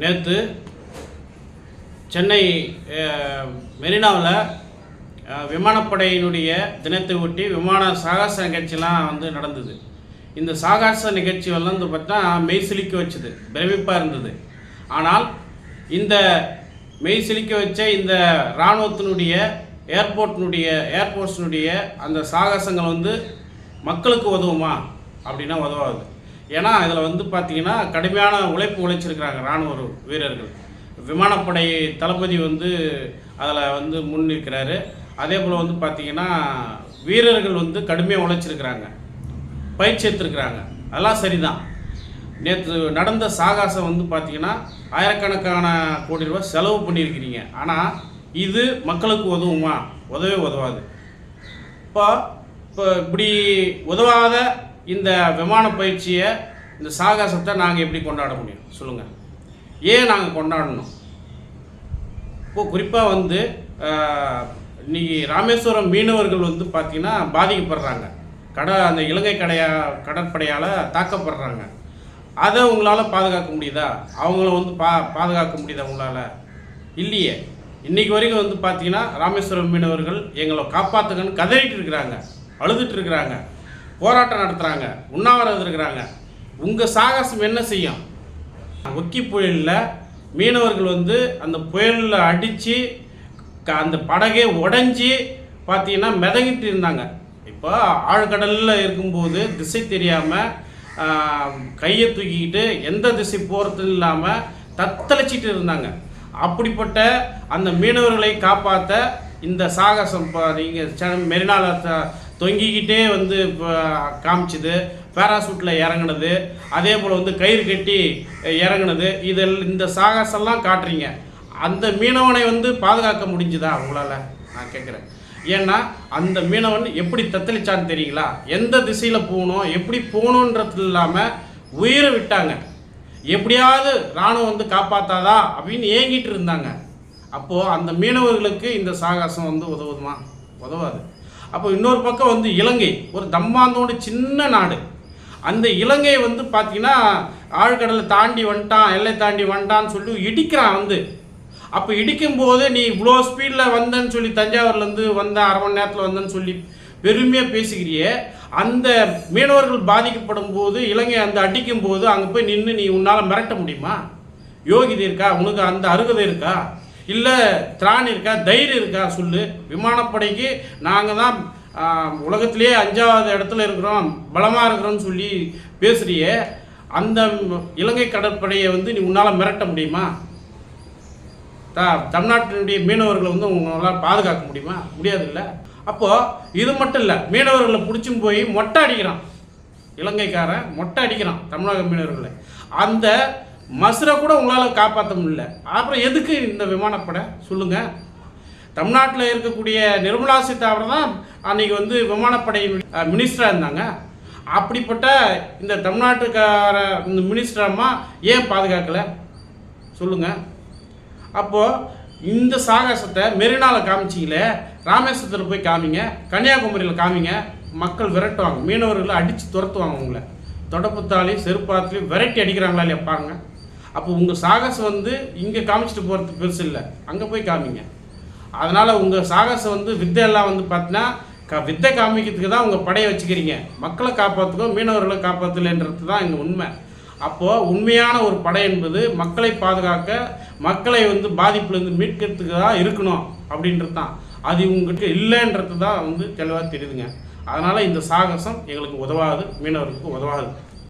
நேற்று சென்னை மெரினாவில் விமானப்படையினுடைய தினத்தை ஒட்டி விமான சாகச நிகழ்ச்சிலாம் வந்து நடந்தது. இந்த சாகச நிகழ்ச்சி வந்து பார்த்தா மெய் சிலிக்க வச்சது பிரமிப்பாக இருந்தது. ஆனால் இந்த மெய் சிலிக்க வச்ச இந்த இராணுவத்தினுடைய ஏர்போர்ட்டினுடைய ஏர்போர்ட்ஸினுடைய அந்த சாகசங்கள் வந்து மக்களுக்கு உதவுமா? அப்படின்னா உதவாது. ஏன்னா இதில் வந்து பார்த்தீங்கன்னா கடுமையான உழைப்பு உழைச்சிருக்கிறாங்க இராணுவ வீரர்கள். விமானப்படை தளபதி வந்து அதில் வந்து முன் நிற்கிறாரு. அதே போல் வந்து பார்த்தீங்கன்னா வீரர்கள் வந்து கடுமையாக உழைச்சிருக்கிறாங்க. பயிற்சி எடுத்துருக்குறாங்க. அதெல்லாம் சரிதான். நேற்று நடந்த சாகாசம் வந்து பார்த்தீங்கன்னா ஆயிரக்கணக்கான கோடி ரூபாய் செலவு பண்ணியிருக்கிறீங்க. ஆனால் இது மக்களுக்கு உதவுமா? உதவே உதவாது. இப்போ இப்போ இப்படி உதவாத இந்த விமான பயிற்சியை இந்த சாகசத்தை நாங்கள் எப்படி கொண்டாட முடியும்? சொல்லுங்கள் ஏன் நாங்கள் கொண்டாடணும்? இப்போ குறிப்பாக வந்து இன்றைக்கி இன்னைக்கு ராமேஸ்வரம் மீனவர்கள் வந்து பார்த்திங்கன்னா பாதிக்கப்படுறாங்க. கட அந்த இலங்கை கடையா கடற்படையால் தாக்கப்படுறாங்க. அதை உங்களால் பாதுகாக்க முடியுதா? அவங்கள வந்து பா பாதுகாக்க முடியுதா உங்களால்? இல்லையே. இன்றைக்கி வரைக்கும் வந்து பார்த்தீங்கன்னா ராமேஸ்வரம் மீனவர்கள் எங்களை காப்பாற்றுங்கன்னு கதறிட்டு இருக்கிறாங்க. அழுதுட்டு இருக்கிறாங்க. போராட்டம் நடத்துகிறாங்க உண்ணாவிரதம் இருக்கிறாங்க உங்கள் சாகசம் என்ன செய்யும்? ஒக்கி புயலில் மீனவர்கள் வந்து அந்த புயலில் அடித்து அந்த படகே உடஞ்சி பார்த்தீங்கன்னா மிதங்கிட்டு இருந்தாங்க. இப்போ ஆழ்கடலில் இருக்கும்போது திசை தெரியாமல் கையை தூக்கிக்கிட்டு எந்த திசை போகிறது இல்லாமல் தத்தளிச்சிட்டு இருந்தாங்க. அப்படிப்பட்ட அந்த மீனவர்களை காப்பாற்ற இந்த சாகசம் இப்போ நீங்கள் மெரினால தொங்கிக்கிட்டே வந்து இப்போ காமிச்சுது. பேராசூட்டில் இறங்குனது. அதே போல் வந்து கயிறு கட்டி இறங்குனது. இதில் இந்த சாகசம்லாம் காட்டுறீங்க. அந்த மீனவனை வந்து பாதுகாக்க முடிஞ்சுதா உங்களால்? நான் கேட்குறேன் ஏன்னா அந்த மீனவன் எப்படி தத்தளிச்சான்னு தெரியுங்களா? எந்த திசையில் போகணும் எப்படி போகணுன்றது இல்லாமல் உயிரை விட்டாங்க. எப்படியாவது இராணுவம் வந்து காப்பாற்றாதா அப்படின்னு ஏங்கிட்டு இருந்தாங்க. அப்போது அந்த மீனவர்களுக்கு இந்த சாகசம் வந்து உதவுதுமா உதவாது. அப்போ இன்னொரு பக்கம் வந்து இலங்கை. ஒரு தம்மாந்தோடு சின்ன நாடு. அந்த இலங்கை வந்து பார்த்தீங்கன்னா ஆழ்கடலை தாண்டி வந்துட்டான் எல்லை தாண்டி வந்துட்டான்னு சொல்லி இடிக்கிறான் வந்து. அப்போ இடிக்கும்போது நீ இவ்வளோ ஸ்பீடில் வந்தேன்னு சொல்லி தஞ்சாவூர்லேருந்து வந்த அரை மணி நேரத்தில் வந்தேன்னு சொல்லி பெருமையாக பேசுகிறியே. அந்த மீனவர்கள் பாதிக்கப்படும் போது இலங்கை அந்த அடிக்கும் போது அங்கே போய் நின்று நீ உன்னால் மிரட்ட முடியுமா? யோகிதை இருக்கா? உனக்கு அந்த அருகதை இருக்கா? இல்லை திராணி இருக்கா தைரியம் இருக்கா சொல்லு. விமானப்படைக்கு நாங்கள் தான் உலகத்திலேயே அஞ்சாவது இடத்துல இருக்கிறோம் பலமாக இருக்கிறோம்னு சொல்லி பேசுகிறியே அந்த இலங்கை கடற்படையை வந்து நீ உன்னால் மிரட்ட முடியுமா? த தமிழ்நாட்டினுடைய மீனவர்களை வந்து உங்களால் பாதுகாக்க முடியுமா? முடியாதுல்ல அப்போது இது மட்டும் இல்லை மீனவர்களை பிடிச்சும் போய் மொட்டை அடிக்கிறான். இலங்கைக்காரன் மொட்டை அடிக்கிறான் தமிழக மீனவர்களை. அந்த மசுரை கூட உங்களால் காப்பாற்ற முடியல. அப்புறம் எதுக்கு இந்த விமானப்படை? சொல்லுங்கள் தமிழ்நாட்டில் இருக்கக்கூடிய நிர்மலா சீதாராமன் தான் அன்றைக்கி வந்து விமானப்படை மினிஸ்டராக இருந்தாங்க. அப்படிப்பட்ட இந்த தமிழ்நாட்டுக்கார இந்த மினிஸ்டர் அம்மா ஏன் பாதுகாக்கலை? சொல்லுங்கள் அப்போது இந்த சாகசத்தை மெரினாவில் காமிச்சிங்களே ராமேஸ்வரத்தில் போய் காமிங்க. கன்னியாகுமரியில் காமிங்க. மக்கள் விரட்டுவாங்க. மீனவர்களை அடித்து துரத்துவாங்க உங்களை தொடப்புத்தாலையும் செருப்பாத்திலையும் விரட்டி அடிக்கிறாங்களா இல்லையா பாருங்கள் அப்போ உங்கள் சாகசம் வந்து இங்கே காமிச்சிட்டு போகிறது பெருசு இல்லை. அங்கே போய் காமிங்க. அதனால் உங்கள் சாகசம் வந்து வித்தையெல்லாம் வந்து பார்த்தீங்கன்னா க வித்தை காமிக்கிறதுக்கு தான் உங்கள் படையை வச்சுக்கிறீங்க. மக்களை காப்பாற்றுக்கோ மீனவர்களை காப்பாற்றலைன்றது தான் இங்கே உண்மை. அப்போது உண்மையான ஒரு படை என்பது மக்களை பாதுகாக்க மக்களை வந்து பாதிப்புலேருந்து மீட்கிறதுக்கு தான் இருக்கணும் அப்படின்றது தான். அது உங்கள்கிட்ட இல்லைன்றது தான் வந்து தெளிவாக தெரியுதுங்க. அதனால் இந்த சாகசம் எங்களுக்கு உதவாது மீனவர்களுக்கு உதவாது.